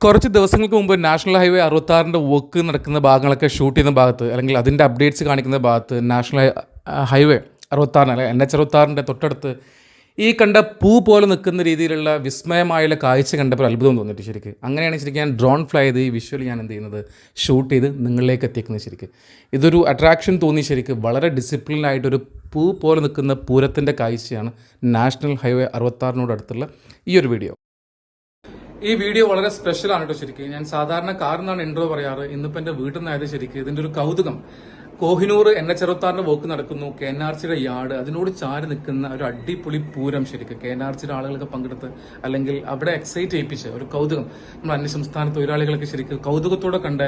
കുറച്ച് ദിവസങ്ങൾക്ക് മുമ്പ് നാഷണൽ ഹൈവേ അറുപത്താറിന്റെ വർക്ക് നടക്കുന്ന ഭാഗങ്ങളൊക്കെ ഷൂട്ട് ചെയ്യുന്ന ഭാഗത്ത് അല്ലെങ്കിൽ അതിന്റെ അപ്ഡേറ്റ്സ് കാണിക്കുന്ന ഭാഗത്ത് നാഷണൽ ഹൈവേ അറുപത്താറിന് അല്ലെങ്കിൽ എൻ എച്ച് അറുപത്താറിന്റെ തൊട്ടടുത്ത് ഈ കണ്ട പൂ പോലെ നിൽക്കുന്ന രീതിയിലുള്ള വിസ്മയമായുള്ള കാഴ്ച കണ്ടപ്പോൾ അത്ഭുതം തോന്നിയിട്ട് ശരിക്ക്. അങ്ങനെയാണ് ശരിക്കും ഞാൻ ഡ്രോൺ ഫ്ലൈ ചെയ്ത് ഈ വിഷ്വൽ ഞാൻ എന്ത് ചെയ്യുന്നത്? ഷൂട്ട് ചെയ്ത് നിങ്ങളിലേക്ക് എത്തിക്കുന്നത് ശരിക്ക്. ഇതൊരു അട്രാക്ഷൻ തോന്നി ശരിക്ക്. വളരെ ഡിസിപ്ലിനായിട്ടൊരു പൂ പോലെ നിൽക്കുന്ന പൂരത്തിന്റെ കാഴ്ചയാണ് നാഷണൽ ഹൈവേ അറുപത്താറിനോട് അടുത്തുള്ള ഈ ഒരു വീഡിയോ ഈ വീഡിയോ വളരെ സ്പെഷ്യൽ ആണ് കേട്ടോ ശരിക്കും. ഞാൻ സാധാരണ കാറിനാണ് ഇൻട്രോ പറയാറ്. ഇന്നിപ്പോ എന്റെ വീട്ടിൽ നിന്നായത് ശരിക്കും ഇതിന്റെ ഒരു കൗതുകം. കോഹിനൂർ എൻ എച്ച് അറുപത്താറിന്റെ വോക്ക് നടക്കുന്നു. കെ എൻ ആർ സിയുടെ യാർഡ്. അതിനോട് ചാരി നിൽക്കുന്ന ഒരു അടിപൊളി പൂരം ശരിക്കും. കെ എൻ ആർ സിയുടെ ആളുകളൊക്കെ പങ്കെടുത്ത് അല്ലെങ്കിൽ അവിടെ എക്സൈറ്റ് ചെയ്യിപ്പിച്ച് ഒരു കൗതുകം. നമ്മൾ അന്യ സംസ്ഥാന തൊഴിലാളികളൊക്കെ ശരിക്കും കൗതുകത്തോടെ കണ്ട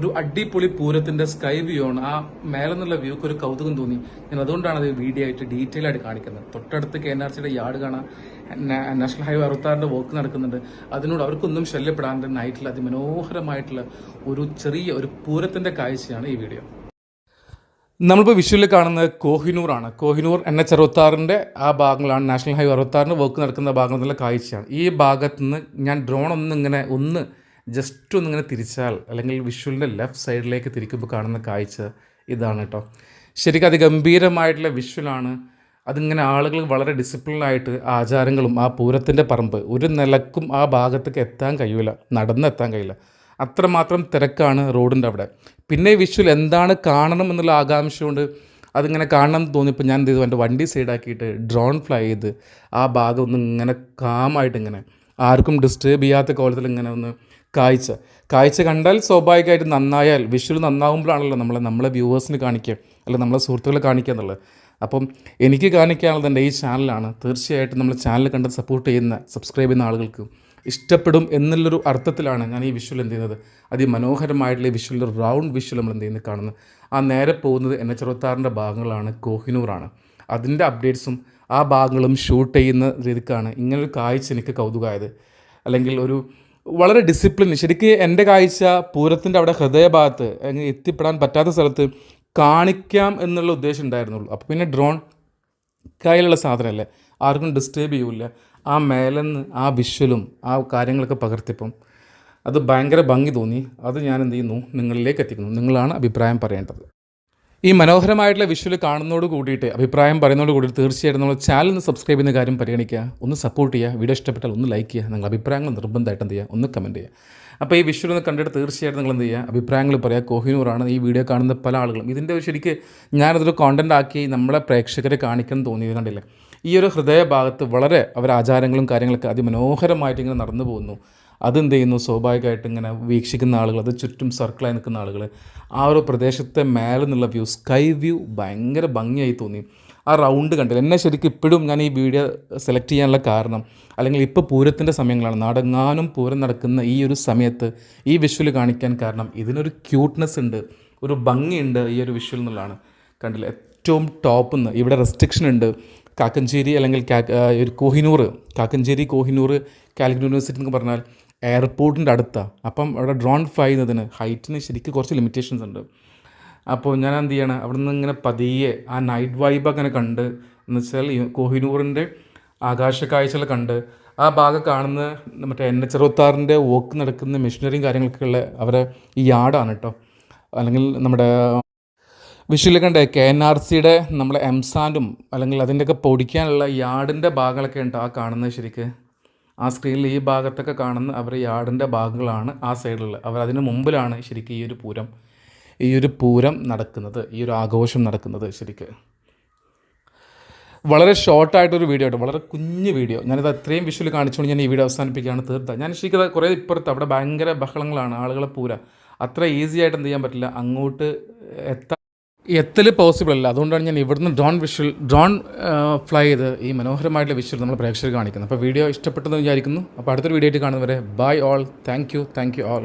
ഒരു അടിപൊളി പൂരത്തിന്റെ സ്കൈ വ്യൂ ആണ്. ആ മേലെ നിന്നുള്ള വ്യൂക്ക് ഒരു കൗതുകം തോന്നി. ഞാൻ അതുകൊണ്ടാണ് അത് വീഡിയോ ആയിട്ട് ഡീറ്റെയിൽ ആയിട്ട് കാണിക്കുന്നത്. തൊട്ടടുത്ത് കെ എൻ ആർ സിയുടെ യാർഡ് കാണാം. നാഷണൽ ഹൈവേ അറുപത്താറിന്റെ വർക്ക് നടക്കുന്നുണ്ട്. അതിനോട് അവർക്കൊന്നും ശല്യപ്പെടാണ്ട് നൈറ്റിൽ അതിമനോഹരമായിട്ടുള്ള ഒരു ചെറിയ ഒരു പൂരത്തിന്റെ കാഴ്ചയാണ് ഈ വീഡിയോ നമ്മളിപ്പോൾ വിഷ്വലിൽ കാണുന്നത് കോഹിനൂർ ആണ് കോഹിനൂർ എൻ എച്ച് അറുപത്താറിന്റെ ആ ഭാഗങ്ങളാണ്. നാഷണൽ ഹൈവേ അറുപത്താറിന് വർക്ക് നടക്കുന്ന ഭാഗങ്ങളിലുള്ള കാഴ്ചയാണ്. ഈ ഭാഗത്ത് നിന്ന് ഞാൻ ഡ്രോൺ ഒന്ന് ഇങ്ങനെ ഒന്ന് ജസ്റ്റ് ഒന്ന് ഇങ്ങനെ തിരിച്ചാൽ അല്ലെങ്കിൽ വിഷ്വലിന്റെ ലെഫ്റ്റ് സൈഡിലേക്ക് തിരിക്കുമ്പോൾ കാണുന്ന കാഴ്ച ഇതാണ് കേട്ടോ ശരിക്കും അതിഗംഭീരമായിട്ടുള്ള വിഷ്വലാണ്. അതിങ്ങനെ ആളുകൾ വളരെ ഡിസിപ്ലിനായിട്ട് ആചാരങ്ങളും ആ പൂരത്തിന്റെ പറമ്പ് ഒരു നിലക്കും ആ ഭാഗത്തേക്ക് എത്താൻ കഴിയില്ല നടന്നെത്താൻ കഴിയില്ല അത്രമാത്രം തിരക്കാണ് റോഡിന്റെ അവിടെ. പിന്നെ വിഷുവിൽ എന്താണ് കാണണം എന്നുള്ള ആകാംക്ഷ കൊണ്ട് അതിങ്ങനെ കാണണം എന്ന് തോന്നിയപ്പോൾ ഞാൻ എന്ത് ചെയ്തു എന്റെ വണ്ടി സൈഡാക്കിയിട്ട് ഡ്രോൺ ഫ്ലൈ ചെയ്ത് ആ ഭാഗം ഒന്ന് ഇങ്ങനെ കാമായിട്ട് ഇങ്ങനെ ആർക്കും ഡിസ്റ്റേബ് ചെയ്യാത്ത കോലത്തിൽ ഇങ്ങനെ ഒന്ന് കാഴ്ച. കാഴ്ച കണ്ടാൽ സ്വാഭാവികമായിട്ട് നന്നായാൽ വിഷ്വൽ നന്നാവുമ്പോഴാണല്ലോ നമ്മളെ നമ്മളെ വ്യൂവേഴ്സിന് കാണിക്കുക അല്ലെങ്കിൽ നമ്മളെ സുഹൃത്തുക്കളെ കാണിക്കുക എന്നുള്ളത്. അപ്പം എനിക്ക് കാണിക്കാനുള്ളത് എന്റെ ഈ ചാനലാണ്. തീർച്ചയായിട്ടും നമ്മൾ ചാനൽ കണ്ട് സപ്പോർട്ട് ചെയ്യുന്ന സബ്സ്ക്രൈബ് ചെയ്യുന്ന ആളുകൾക്ക് ഇഷ്ടപ്പെടും എന്നുള്ളൊരു അർത്ഥത്തിലാണ് ഞാൻ ഈ വിഷ്വൽ എന്ത് ചെയ്യുന്നത്. അതിമനോഹരമായിട്ടുള്ള ഈ വിഷ്വലിന്റെ റൗണ്ട് വിഷ്വൽ നമ്മൾ എന്ത് ചെയ്യുന്നത് കാണുന്നത്. ആ നേരെ പോകുന്നത് എൻ എച്ച് അറുപത്താറിന്റെ ഭാഗങ്ങളാണ് കോഹിനൂറാണ്. അതിന്റെ അപ്ഡേറ്റ്സും ആ ഭാഗങ്ങളും ഷൂട്ട് ചെയ്യുന്ന രീതിക്കാണ് ഇങ്ങനൊരു കാഴ്ച എനിക്ക് കൗതുകമായത്. അല്ലെങ്കിൽ ഒരു വളരെ ഡിസിപ്ലിൻ ശരിക്കും എന്റെ കാഴ്ച പൂരത്തിന്റെ അവിടെ ഹൃദയഭാഗത്ത് എത്തിപ്പെടാൻ പറ്റാത്ത സ്ഥലത്ത് കാണിക്കാം എന്നുള്ള ഉദ്ദേശം ഉണ്ടായിരുന്നുള്ളൂ. അപ്പോൾ പിന്നെ ഡ്രോൺ കയ്യിലുള്ള സാധനമല്ലേ? ആർക്കും ഡിസ്റ്റേബ് ചെയ്യൂല ആ മേലെന്ന് ആ വിഷ്വലും ആ കാര്യങ്ങളൊക്കെ പകർത്തിയപ്പം അത് ഭയങ്കര ഭംഗി തോന്നി. അത് ഞാൻ എന്ത് ചെയ്യുന്നു? നിങ്ങളിലേക്ക് എത്തിക്കുന്നു. നിങ്ങളാണ് അഭിപ്രായം പറയേണ്ടത്. ഈ മനോഹരമായിട്ടുള്ള വിഷ്വൽ കാണുന്നതോട് കൂടിയിട്ട് അഭിപ്രായം പറയുന്നതോട് കൂടി തീർച്ചയായിട്ടും നമ്മൾ ചാനൽ ഒന്ന് സബ്സ്ക്രൈബ് ചെയ്യുന്ന കാര്യം പരിഗണിക്കുക. ഒന്ന് സപ്പോർട്ട് ചെയ്യുക. വീഡിയോ ഇഷ്ടപ്പെട്ടാൽ ഒന്ന് ലൈക്ക് ചെയ്യുക. നിങ്ങൾ അഭിപ്രായങ്ങൾ നിർബന്ധമായിട്ട് എന്ത് ചെയ്യുക? ഒന്ന് കമന്റ് ചെയ്യുക. അപ്പോൾ ഈ വിഷ്വൽ ഒന്ന് കണ്ടിട്ട് തീർച്ചയായിട്ടും നിങ്ങൾ എന്ത് ചെയ്യുക? അഭിപ്രായങ്ങൾ പറയുക. കോഹിനൂറാണ് ഈ വീഡിയോ കാണുന്ന പല ആളുകളും. ഇതിന്റെ ശരിക്ക് ഞാനതൊരു കോണ്ടന്റ് ആക്കി നമ്മളെ പ്രേക്ഷകരെ കാണിക്കണം തോന്നിയത് കണ്ടില്ല? ഈ ഒരു ഹൃദയഭാഗത്ത് വളരെ അവർ ആചാരങ്ങളും കാര്യങ്ങളൊക്കെ അതിമനോഹരമായിട്ട് ഇങ്ങനെ നടന്നു പോകുന്നു. അതെന്ത് ചെയ്യുന്നു സ്വാഭാവികമായിട്ട് ഇങ്ങനെ വീക്ഷിക്കുന്ന ആളുകൾ അത് ചുറ്റും സർക്കിളായി നിൽക്കുന്ന ആളുകൾ. ആ ഒരു പ്രദേശത്തെ മേലെ നിന്നുള്ള വ്യൂ സ്കൈ വ്യൂ ഭയങ്കര ഭംഗിയായി തോന്നി. ആ റൗണ്ട് കണ്ടില്ല? എന്നെ ശരിക്കും ഇപ്പോഴും ഞാൻ ഈ വീഡിയോ സെലക്ട് ചെയ്യാനുള്ള കാരണം അല്ലെങ്കിൽ ഇപ്പോൾ പൂരത്തിന്റെ സമയങ്ങളാണ്. നാടെങ്ങാനും പൂരം നടക്കുന്ന ഈ ഒരു സമയത്ത് ഈ വിഷ്വൽ കാണിക്കാൻ കാരണം ഇതിനൊരു ക്യൂട്ട്നെസ് ഉണ്ട് ഒരു ഭംഗിയുണ്ട് ഈ ഒരു വിഷ്വൽ എന്നുള്ളതാണ്. കണ്ടില്ല? ഏറ്റവും ടോപ്പ് നിന്ന് ഇവിടെ റെസ്ട്രിക്ഷൻ ഉണ്ട്. കാക്കഞ്ചേരി അല്ലെങ്കിൽ ഒരു കോഹിനൂർ കാക്കഞ്ചേരി കോഹിനൂർ കാലിക്കറ്റ് യൂണിവേഴ്സിറ്റി എന്ന് പറഞ്ഞാൽ എയർപോർട്ടിന്റെ അടുത്താണ് അപ്പം അവിടെ ഡ്രോൺ ഫ്ലൈ ചെയ്യുന്നതിന് ഹൈറ്റിന് ശരിക്കും കുറച്ച് ലിമിറ്റേഷൻസ് ഉണ്ട്. അപ്പോൾ ഞാൻ എന്ത് ചെയ്യണം? അവിടെ നിന്ന് ഇങ്ങനെ പതിയെ ആ നൈറ്റ് വൈബ് അങ്ങനെ കണ്ട് എന്ന് വെച്ചാൽ കോഹിനൂറിന്റെ ആകാശ കാഴ്ചകൾ കണ്ട് ആ ഭാഗം കാണുന്ന മറ്റേ എൻ എച്ച് അറുപത്താറിന്റെ വോക്ക് നടക്കുന്ന മെഷീനറിയും കാര്യങ്ങളൊക്കെ ഉള്ള അവരെ ഈ യാർഡാണ് കേട്ടോ അല്ലെങ്കിൽ നമ്മുടെ വിഷുവിൽ കണ്ട കെ എൻ ആർ സിയുടെ നമ്മളെ എംസാൻഡും അല്ലെങ്കിൽ അതിന്റെയൊക്കെ പൊടിക്കാനുള്ള യാർഡിന്റെ ഭാഗങ്ങളൊക്കെ ഉണ്ട് ആ കാണുന്നത് ശരിക്ക്. ആ സ്ക്രീനിൽ ഈ ഭാഗത്തൊക്കെ കാണുന്ന അവർ യാർഡിന്റെ ഭാഗങ്ങളാണ് ആ സൈഡിലുള്ള അവർ അതിന് മുമ്പിലാണ് ശരിക്കും ഈ ഒരു പൂരം ഈ ഒരു പൂരം നടക്കുന്നത് ഈ ഒരു ആഘോഷം നടക്കുന്നത് ശരിക്ക്. വളരെ ഷോർട്ടായിട്ടൊരു വീഡിയോ ആയിട്ട് വളരെ കുഞ്ഞ് വീഡിയോ. ഞാനിത് അത്രയും വിഷ്വൽ കാണിച്ചുകൊണ്ട് ഞാൻ ഈ വീഡിയോ അവസാനിപ്പിക്കുകയാണ് തീർത്ത ഞാൻ ശരിക്കും കുറേ ഇപ്പുറത്ത് അവിടെ ഭയങ്കര ബഹളങ്ങളാണ് ആളുകളെ പൂര. അത്ര ഈസി ആയിട്ട് എന്ത് ചെയ്യാൻ പറ്റില്ല അങ്ങോട്ട് എത്താൻ എത്തൽ പോസിബിൾ അല്ല. അതുകൊണ്ടാണ് ഞാൻ ഇവിടുന്ന് ഡ്രോൺ വിഷ്വൽ ഡ്രോൺ ഫ്ലൈ ചെയ്ത് ഈ മനോഹരമായിട്ടുള്ള വിഷ്വൽ നമ്മൾ പ്രേക്ഷകർ കാണിക്കുന്നത്. അപ്പോൾ വീഡിയോ ഇഷ്ടപ്പെട്ടെന്ന് വിചാരിക്കുന്നു. അപ്പോൾ അടുത്തൊരു വീഡിയോ ആയിട്ട് കാണുന്നവരെ bye all thank you thank you all